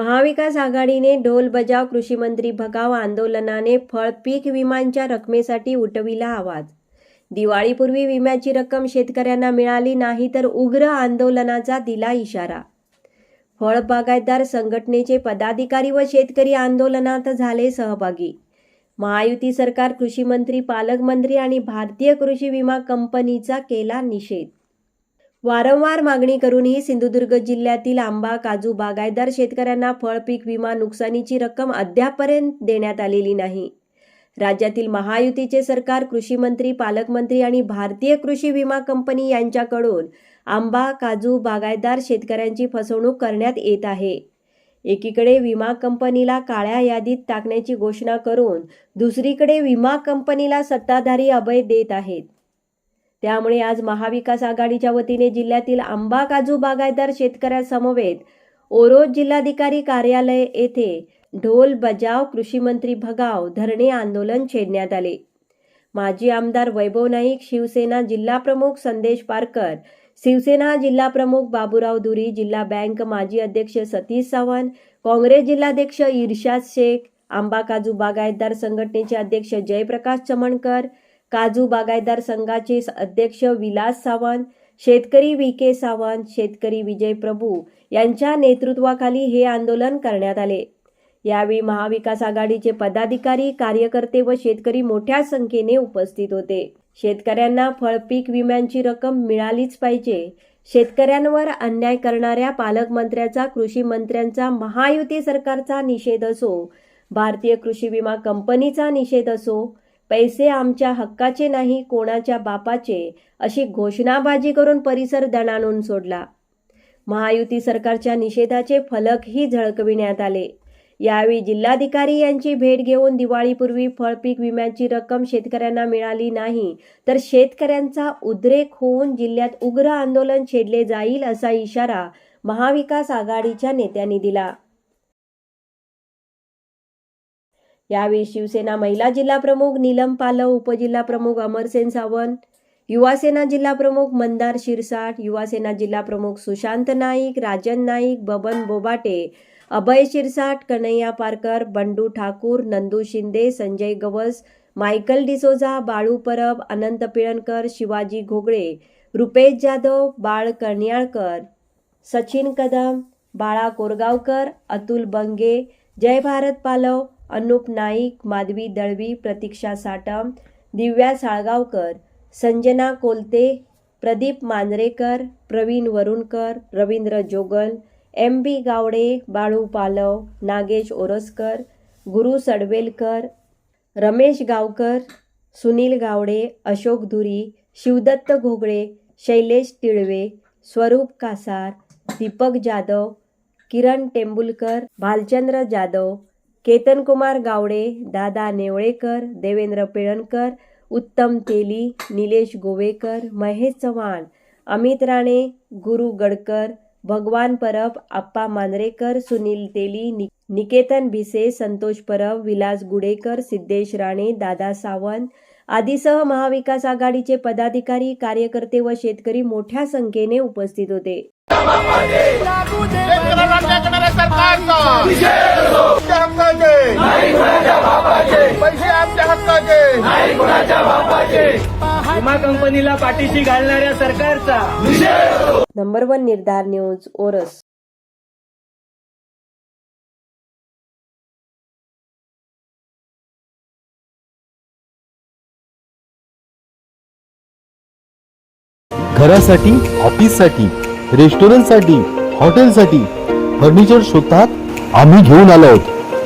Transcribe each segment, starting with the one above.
महाविकास आघाडीने ढोल बजाव कृषीमंत्री भगाव आंदोलनाने फळ पीक विमांच्या रकमेसाठी उठविला आवाज. दिवाळीपूर्वी विम्याची रक्कम शेतकऱ्यांना मिळाली नाही तर उग्र आंदोलनाचा दिला इशारा. फळ बागायतदार संघटनेचे पदाधिकारी व शेतकरी आंदोलनात झाले सहभागी. महायुती सरकार कृषीमंत्री पालकमंत्री आणि भारतीय कृषी विमा कंपनीचा केला निषेध. वारंवार मागणी करूनही सिंधुदुर्ग जिल्ह्यातील आंबा काजू बागायतदार शेतकऱ्यांना फळ पीक विमा नुकसानीची रक्कम अद्यापर्यंत देण्यात आलेली नाही. राज्यातील महायुतीचे सरकार कृषी मंत्री पालकमंत्री आणि भारतीय कृषी विमा कंपनी यांच्याकडून आंबा काजू बागायतदार शेतकऱ्यांची फसवणूक करण्यात येत आहे. एकीकडे विमा कंपनीला काळ्या यादीत टाकण्याची घोषणा करून दुसरीकडे विमा कंपनीला सत्ताधारी अभय देत आहेत. त्यामुळे आज महाविकास आघाडीच्या वतीने जिल्ह्यातील आंबा काजू बागायतदार शेतकऱ्यांसमवेत ओरोज जिल्हाधिकारी कार्यालय येथे ढोल बजाव कृषीमंत्री भगाव धरणे आंदोलन छेडण्यात आले. माजी आमदार वैभव नाईक शिवसेना जिल्हाप्रमुख संदेश पारकर शिवसेना जिल्हाप्रमुख बाबूराव धुरी जिल्हा बँक माजी अध्यक्ष सतीश सावंत काँग्रेस जिल्हाध्यक्ष इर्शाद शेख आंबा काजू बागायतदार संघटनेचे अध्यक्ष जयप्रकाश चमणकर काजू बागायतदार संघाचे अध्यक्ष विलास सावंत शेतकरी व्ही के. सावंत शेतकरी विजय प्रभू यांच्या नेतृत्वाखाली हे आंदोलन करण्यात आले. यावेळी महाविकास आघाडीचे पदाधिकारी कार्यकर्ते व शेतकरी मोठ्या संख्येने उपस्थित होते. शेतकऱ्यांना फळपीक विम्यांची रक्कम मिळालीच पाहिजे. शेतकऱ्यांवर अन्याय करणाऱ्या पालकमंत्र्याचा कृषी मंत्र्यांचा महायुती सरकारचा निषेध असो भारतीय कृषी विमा कंपनीचा निषेध असो पैसे आमच्या हक्काचे नाही कोणाच्या बापाचे अशी घोषणाबाजी करून परिसर दणाणून सोडला. महायुती सरकारच्या निषेधाचे फलकही झळकविण्यात आले. यावेळी जिल्हाधिकारी यांची भेट घेऊन दिवाळीपूर्वी फळपीक विम्याची रक्कम शेतकऱ्यांना मिळाली नाही तर शेतकऱ्यांचा उद्रेक होऊन जिल्ह्यात उग्र आंदोलन छेडले जाईल असा इशारा महाविकास आघाडीच्या नेत्यांनी दिला. यावेळी शिवसेना महिला जिल्हाप्रमुख नीलम पालव उपजिल्हाप्रमुख अमरसेन सावंत युवासेना जिल्हाप्रमुख मंदार शिरसाट युवासेना जिल्हाप्रमुख सुशांत नाईक राजन नाईक बबन बोबाटे अभय शिरसाट कन्हैया पारकर बंडू ठाकूर नंदू शिंदे संजय गवस मायकल डिसोजा बाळू परब अनंत पिळणकर शिवाजी घोगळे रुपेश जाधव बाळ कण्याळकर सचिन कदम बाळा कोरगावकर अतुल बंगे जय भारत पालव अनुप नाईक माधवी दळवी प्रतीक्षा साटम दिव्या साळगावकर संजना कोलते प्रदीप मांजरेकर प्रवीण वरुणकर रवींद्र जोगल एम बी गावडे बाळू पालव नागेश ओरसकर गुरु सडवेलकर रमेश गावकर सुनील गावडे अशोक धुरी शिवदत्त घोगळे शैलेश तिळवे स्वरूप कासार दीपक जाधव किरण टेंबुलकर भालचंद्र जाधव केतन कुमार गावडे दादा नेवळेकर देवेंद्र पिळणकर उत्तम तेली निलेश गोवेकर महेश चव्हाण अमित राणे गुरु गडकर भगवान परब आप्पा मांजरेकर सुनील तेली नि निकेतन भिसे संतोष परब विलास गुडेकर सिद्धेश राणे दादा सावंत आदीसह महाविकास आघाडीचे पदाधिकारी कार्यकर्ते व शेतकरी मोठ्या संख्येने उपस्थित होते. हक्काचे पैसे आमच्या हक्काचे. विमा कंपनीला पाठीशी घालणाऱ्या सरकारचा. Number one Nirdhar news Oros. घरासाठी ऑफिससाठी रेस्टॉरंटसाठी हॉटेलसाठी फर्निचर शोधतात आम्ही घेऊन आलो आहोत.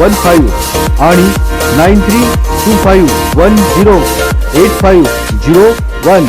One five आणि nine three two five one zero eight five zero one